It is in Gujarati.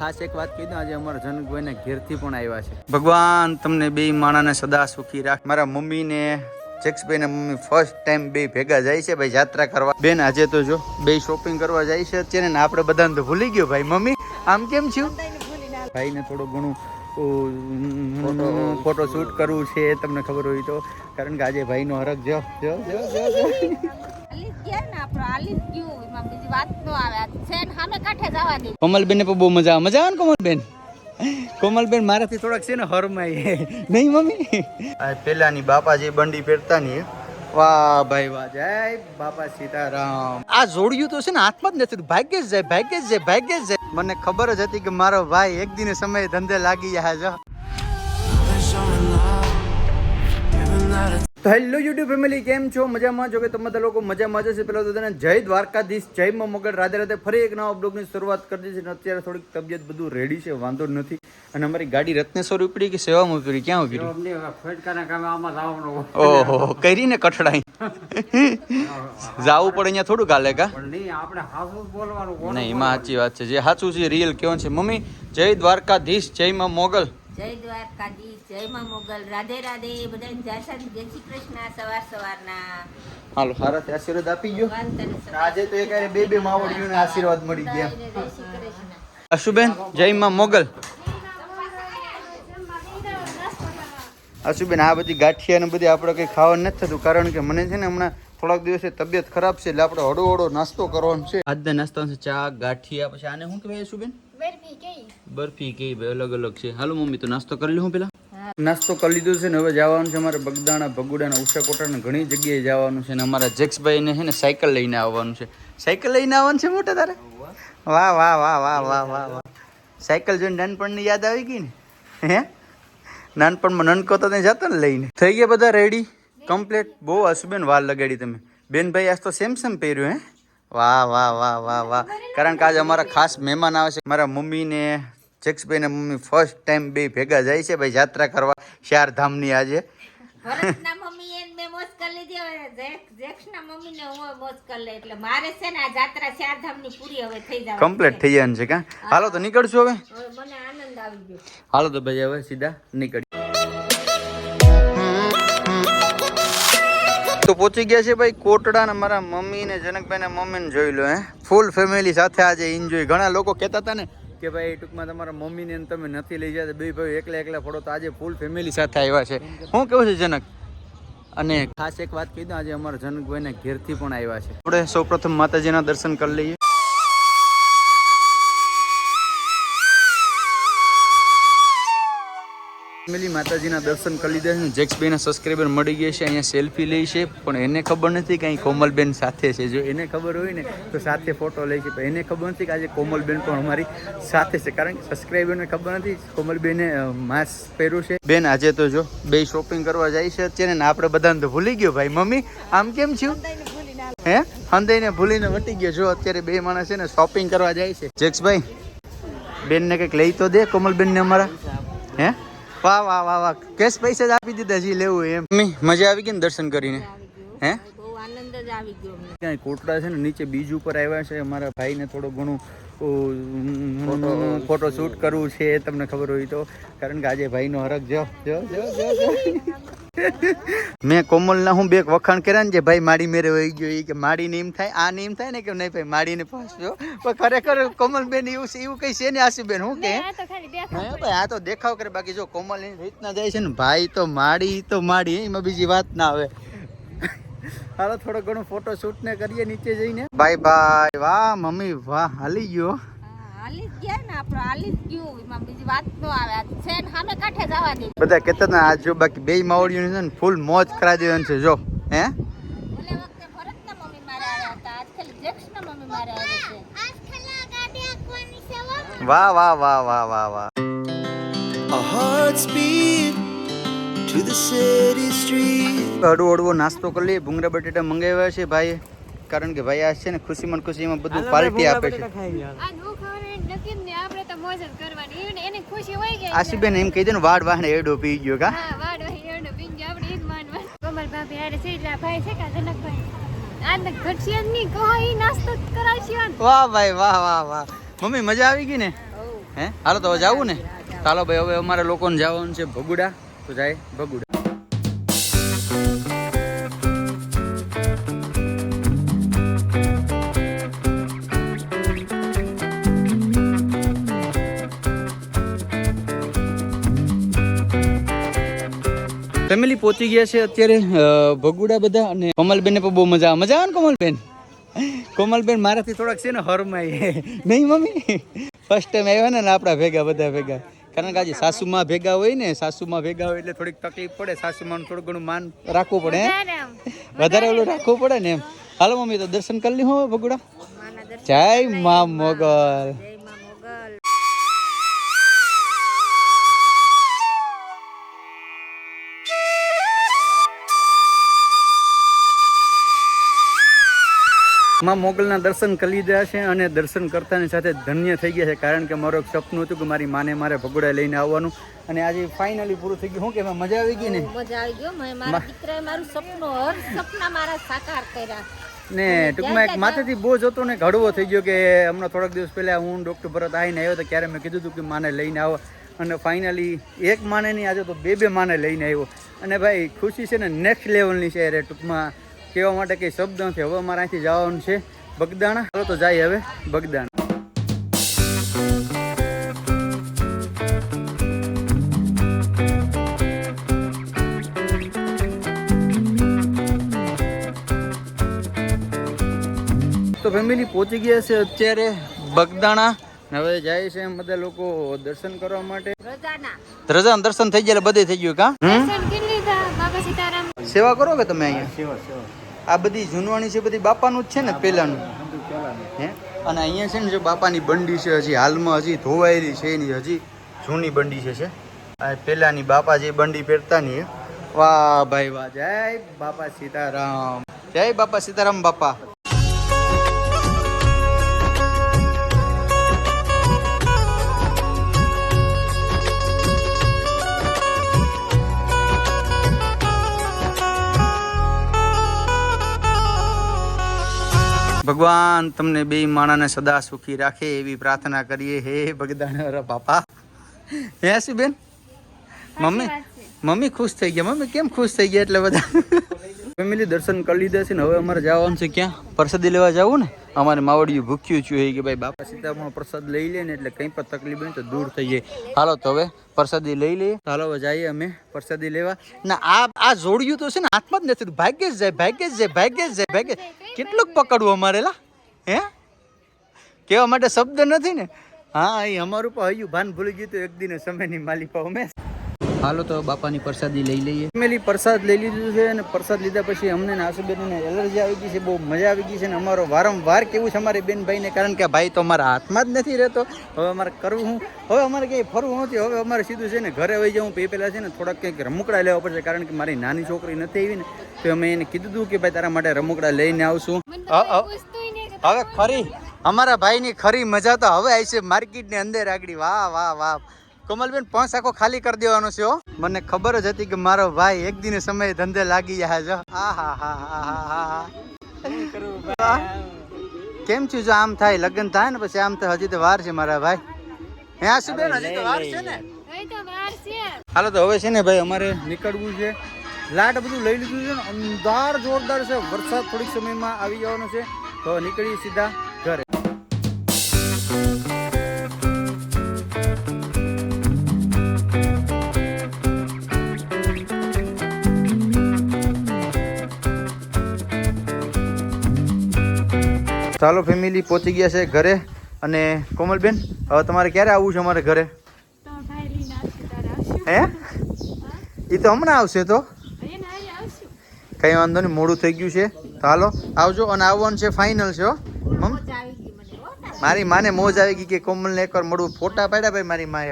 ખાસ એક વાત કહી દઉં આજે અમારા જનકભાઈને ઘેરથી પણ આવ્યા છે. ભગવાન તમને બે માણાને સદા સુખી રાખ. મારા મમ્મી ને જેક્સભાઈ ને મમ્મી ફર્સ્ટ ટાઈમ બે ભેગા જાય છે ભાઈ યાત્રા કરવા. બેન આજે તો જો બે શોપિંગ કરવા જાય છે અત્યારે ને આપણે બધાને તો ભૂલી ગયો ભાઈ. મમ્મી આમ કેમ છું? ભાઈને થોડું ઘણું ફોટો શૂટ કરવું છે તમને ખબર હોય તો. કારણ કે આજે ભાઈનો હરખ જો જો જો જો. જો. જ જ વાત નો આવે. છે ને સામે કાંઠે જવા દે. કોમલબેન પણ બહુ મજા આવે. મજા આવે ને કોમલબેન? કોમલબેન મારાથી થોડાક છે ને હરમાય નહીં મમ્મી? આ પેલાની બાપા જે બંડી પહેરતા ની વાહ ભાઈ વાહ. જય બાપા સીતારામ. આ જોડિયું તો છે ને હાથમાં જ નથી થતું. ભાગ્યે જ જાય ભાગ્યે જ જાય ભાગ્યે જ જાય. મને ખબર જ હતી કે મારો ભાઈ એક દિને સમયે ધંધે લાગી જાય છે. તો હેલો યુટ્યુબ ફેમિલી કેમ છો? મજામાં? જો કે તમે બધા લોકો મજામાં જશે પેલા તો તને જય દ્વારકાધીશ જય માં મોગલ. રાધે રાધે ફરી એક નવા બ્લોગની શરૂઆત કરી દીધી છે અત્યારે થોડીક તબિયત બધું રેડી છે વાંધો નથી. અને અમારી ગાડી રત્નેશ્વર ઉપડી કે સેવામાં ઉપડી? ક્યાં ઉપડી? ઓહો કરીને કઠડાઈ. જાવું પડે અહીંયા થોડું ગાલે કા? નહીં એમાં સાચી વાત છે. જે સાચું છે રિયલ કેવું છે. મમ્મી જય દ્વારકાધીશ જય માં મોગલ. જય દ્વારકાજી જય માં મોગલ રાધે રાધે બધાને જય શ્રી જય શ્રી કૃષ્ણ સવાર સવારના. હાલો હારાથી આશીર્વાદ આપી ગયો. આજે તો એક બે બે માવડીઓને આશીર્વાદ મળી ગયા. અશુબેન જય માં મોગલ. અશુબેન આ બધી ગાંઠિયા ને બધી આપણે કંઈ ખાવાનું નથી થતું કારણ કે મને છે ને હમણાં થોડાક દિવસે તબિયત ખરાબ છે એટલે આપણે હળો હળો નાસ્તો કરવાનો છે. આજના નાસ્તા ચા ગાંઠિયા પછી આને શું કહેવાય અશુબેન? બરફી કઈ ભાઈ? અલગ અલગ છે. હાલો મમ્મી તો નાસ્તો કરી લઉં પેલા. નાસ્તો કરી લીધો છે ને હવે જવાનું છે અમારે બગદાણા ભગુડા ઉષા કોટા ને ઘણી જગ્યાએ જવાનું છે ને અમારા જેક્સભાઈને ને છે ને સાયકલ લઈને આવવાનું છે. સાયકલ લઈને આવવાનું છે મોટા તારે? વાહ વાહ વાહ વાહ વાહ વાહ વાહ. સાયકલ જોઈને નાનપણની યાદ આવી ગઈ ને? હે? નાનપણમાં નનકો તો ત્યાં જતો ને લઈને. થઈ ગયા બધા રેડી કમ્પ્લેટ બહુ હસબેન વાર લગાડી તમે. બેનભાઈ આજ તો સેમ સેમ પહેર્યું હે? વાહ વાહ વાહ વાહ વાહ. કારણ કે આજે અમારા ખાસ મહેમાન આવે છે. મારા મમ્મી ને જેક્સભાઈ ને મમ્મી ફર્સ્ટ ટાઈમ બે ભેગા જાય છે ભાઈ યાત્રા કરવા ચાર ધામની આજે મમ્મીને કમ્પ્લીટ થઈ જવાનું છે. કા? હાલો તો નીકળશું હવે. હાલો તો ભાઈ હવે સીધા નીકળી પહોંચી ગયા છે ભાઈ કોટડા ને મારા મમ્મી ને જનકભાઈ ને મમ્મી ને જોઈ લો, હે. ફૂલ ફેમિલી સાથે આજે એન્જોય ઘણા લોકો કહેતા હતા ને કે ભાઈ, ટૂંકમાં તમારા મમ્મી ને તમે નથી લઈ જતા બે ભાઈ એકલા એકલા ફોડો તો આજે ફૂલ ફેમિલી સાથે આવ્યા છે. શું કેવું છે જનક? અને ખાસ એક વાત દઉં, આજે અમારા જનકભાઈ ને ઘેરથી પણ આવ્યા છે. આપણે સૌપ્રથમ માતાજીના દર્શન કરી લઈએ. ફેમિલી માતાજીના દર્શન કરી લીધા છે. જેક્સબેના સબસ્ક્રાઈબર મળી ગયા છે, અહીંયા સેલ્ફી લે છે, પણ એને ખબર નથી કે અહીં કોમલબેન સાથે છે. જો એને ખબર હોય ને, તો સાથે ફોટો લે છે. પણ એને ખબર નથી કે આજે કોમલબેન પણ અમારી સાથે છે. કારણ કે સબસ્ક્રાઈબરને ખબર નથી કોમલબેને માસ્ક પહેર્યું છે. બેન, આજે તો જો બે શોપિંગ કરવા જાય છે અત્યારે ને આપણે બધાને તો ભૂલી ગયો ભાઈ. મમ્મી, આમ કેમ છું? હે? હંદાઈને ભૂલીને વટી ગયો. જો અત્યારે બે માણસ છે ને શોપિંગ કરવા જાય છે. જેક્સભાઈ, બેનને કંઈક લઈ તો દે કોમલબેનને અમારા. હે? વાહ વાહ વાહ વાહ. કેશ પૈસા જ આપી દીધા જી લેવું એમ. મમ્મી મજા આવી ગઈ ને દર્શન કરીને? હે. બહુ આનંદ જ આવી ગયો ક્યાંય કોટડા છે ને નીચે બીજ ઉપર આવ્યા છે. અમારા ભાઈને થોડું ઘણું ફોટો શૂટ કરવું છે તમને ખબર હોય તો. કારણ કે આજે ભાઈનો હરક જો જો જો જો જો. મેં કોમલના હું બે વખાણ કર્યા ને જે ભાઈ માડી મેરે વહી ગયો એ કે માડી ને એમ થાય આ ને એમ થાય ને કે નહીં ભાઈ માડીને પાછો પણ ખરેખર કોમલબેન એવું છે એવું કઈ છે ને આશુબેન હું કે? હા ભાઈ આ તો દેખાવ કરે. બાકી જો કોમલ રીતના જાય છે ને ભાઈ તો માડી તો માડી એમાં બીજી વાત ના આવે. હાલો થોડો ઘણો ફોટો શૂટ ને કરીએ નીચે જઈને. બાય બાય વાહ મમ્મી વાહ હાલી ગયો. હા, હાલી ને જ ગયું. એમાં બીજી વાત નો આવે. આ છે ને સામે કાંઠે જવા દે. બધા કહેતા હતા આજ જો બાકી બે માવડીઓ છે ને ફૂલ મોજ કરાવી દેવાની છે. જો હે? ઓલે વખતે ભરતના મમ્મી મારે આવ્યા હતા. આજ ખાલી જેક્સના મમ્મી મારે આવ્યા છે. વાહ વાહ વાહ વાહ વાહ વાહ. Hearts beat to the city street. હળવો હળવો નાસ્તો કરી લઈએ. ભૂંગળા બટેટા મંગાવ્યા છે ભાઈ કારણ કે ભાઈ આ છે ને ખુશીમાં ખુશીમાં બધું પાર્ટી આપે છે. આ નો ખાવાનું નક્કી જ નહીં. આપણે તો મોજ જ કરવાની. એને એની ખુશી હોય ગઈ આશીબેન એમ કહી દે ને વાડ વાહને એડો પી ગયો કા. હા વાડ વાહી એનો બીંજ આપણે ઈ જ માનવા કોમલ ભાભી હારે છે એટલે ભાઈ વાહ ભાઈ વાહ વાહ વાહ. મમ્મી મજા આવી ગઈ ને? હે? હાલો તો હવે જાવું ને? ચાલો ભાઈ હવે અમારે લોકોને જવાનું છે ભગુડા. તો જાય ફેમિલી પહોંચી ગયા છે અત્યારે ભગુડા બધા અને કોમલબેન પણ બહુ મજા મજા આવે ને કોમલબેન? કોમલબેન મારાથી થોડાક છે ને હરમાય નહીં મમ્મી? ફર્સ્ટ ટાઈમ આવ્યા ને આપણા ભેગા, બધા ભેગા. કારણ કે આજે સાસુમાં ભેગા હોય ને સાસુમાં ભેગા હોય એટલે થોડીક તકલીફ પડે સાસુમાં થોડું ઘણું માન રાખવું પડે વધારે ઓલું રાખવું પડે ને એમ. હાલો મમ્મી તો દર્શન કરી લી હો ભગુડા. જય મા મોગલ. માં મોગલના દર્શન કરી લીધા છે અને દર્શન કરતાની સાથે ધન્ય થઈ ગયા છે. કારણ કે મારું એક સપનું હતું કે મારી માને મારે ભગોડા લઈને આવવાનું. અને આજે ફાઇનલી પૂરું થઈ ગયું. શું કે મજા આવી ગઈ ને? મજા આવી ગયો મારા દીકરાએ મારું સપનું હર સપના મારા સાકાર કર્યા. ને ટૂંકમાં એક માથેથી બોજ હતો ને ઘડવો થઈ ગયો કે હમણાં થોડાક દિવસ પહેલાં હું ડૉક્ટર ભરત આવીને આવ્યો તો ક્યારે મેં કીધું હતું કે માને લઈને આવો. અને ફાઇનલી એક માને નહીં આજે તો બે બે માને લઈને આવ્યો. અને ભાઈ ખુશી છે ને નેક્સ્ટ લેવલની છે અરે ટૂંકમાં. કહેવા માટે કંઈ શબ્દ નથી. હવે અમારે અહીંથી જવાનું છે બગદાણા. ચાલો તો જાય હવે બગદાણા. તો ફેમિલી પહોંચી ગયા છે અત્યારે બગદાણા. હવે જાય છે એમ બધા લોકો દર્શન કરવા માટે. રજાના. દર્શન થઈ ગયા બધે થઈ ગયું કા? સેવા કરો કે તમે અહીંયા? આ બધી જૂનવાણી છે બધી બાપાનું જ છે ને પહેલાનું હે? અને અહીંયા છે ને જો બાપાની બંડી છે હજી હાલમાં હજી ધોવાયેલી છે એની હજી જૂની બંડી છે છે. આ પહેલાંની બાપા જે બંડી પહેરતા ની વાહ ભાઈ વાહ. જય બાપા સીતારામ. જય બાપા સીતારામ બાપા. ભગવાન તમને બે માણાને સદા સુખી રાખે એવી પ્રાર્થના કરીએ. હે ભગદાન બાપા. હે શું બેન? મમ્મી? મમ્મી ખુશ થઈ ગયા. મમ્મી કેમ ખુશ થઈ ગયા એટલે બધા? ફેમિલી દર્શન કરી લીધા છે ને હવે અમારે જવાનું છે ક્યાં? પ્રસાદી લેવા જવું ને? અમારે માવડિયું ભૂખ્યું છું કે ભાઈ બાપા સીતામાં પ્રસાદ લઈ લે ને એટલે કંઈ પણ તકલીફ નહીં તો દૂર થઈ જાય. હાલો તો હવે પ્રસાદી લઈ લઈએ. હાલો, હવે જઈએ અમે પ્રસાદી લેવા. ના, આ આ જોડિયું તો છે ને હાથમાં જ નથી ભાગ્યે જ જાય, ભાગ્ય જ જાય, ભાગ્ય જ જાય, ભાગ્ય કેટલુંક પકડવું અમારે, લા? હે? કહેવા માટે શબ્દ નથી ને? હા એ અમારું પણ હયું ભાન ભૂલી ગયું તો એક દિને સમયની માલિકા અમે હાલો તો બાપાની પ્રસાદી લઈ લઈએ. ફેમિલી પ્રસાદ લઈ લીધું છે અને પ્રસાદ લીધા પછી અમને ને આસુબેનને એલર્જી આવી ગઈ છે બહુ મજા આવી ગઈ છે અને અમારો વારંવાર કેવું છે અમારી બેન ભાઈને? કારણ કે ભાઈ તો અમારા હાથમાં જ નથી રહેતો. હવે અમારે કરવું હું? હવે અમારે ક્યાંય ફરવું નથી. હવે અમારે સીધું છે ને ઘરે વહી જવું પે પહેલાં છે ને થોડાક કંઈક રમકડા લેવા પડશે કારણ કે મારી નાની છોકરી નથી આવી ને તો અમે એને કીધું હતું કે ભાઈ તારા માટે રમકડા લઈને આવશું. હવે ખરી અમારા ભાઈની ખરી મજા તો હવે આવી છે. માર્કેટની અંદર આગળ. વાહ વાહ વાહ. કોમલબેન પંચ આખો ખાલી કરી દેવાનો છે મને ખબર જ હતી કે મારો ભાઈ એક દિન સમય ધંધે લાગી જાય છે. આ હા હા હા હા કેમ છું જો આમ થાય લગ્ન થાય ને પછી આમ તો હજી તો વાર છે મારા ભાઈ. હે આ શું બેન હજી તો વાર છે ને? હવે તો વાર હાલો તો હવે છે ને ભાઈ અમારે નીકળવું છે. લાટ બધું લઈ લીધું છે ને અંધાર જોરદાર છે. વરસાદ થોડીક સમયમાં આવી જવાનો છે. તો નીકળીએ સીધા. ચાલો ફેમિલી પહોંચી ગયા છે ઘરે અને કોમલબેન હવે તમારે ક્યારે આવવું છે અમારે ઘરે? હે? એ તો હમણાં આવશે તો? કંઈ વાંધો નહીં મોડું થઈ ગયું છે. તો હાલો આવજો અને આવવાનું છે ફાઇનલ છે. મારી માને મોજ આવી ગઈ કે કોમલને એકવાર મળવું ફોટા પાડ્યા ભાઈ મારી માએ.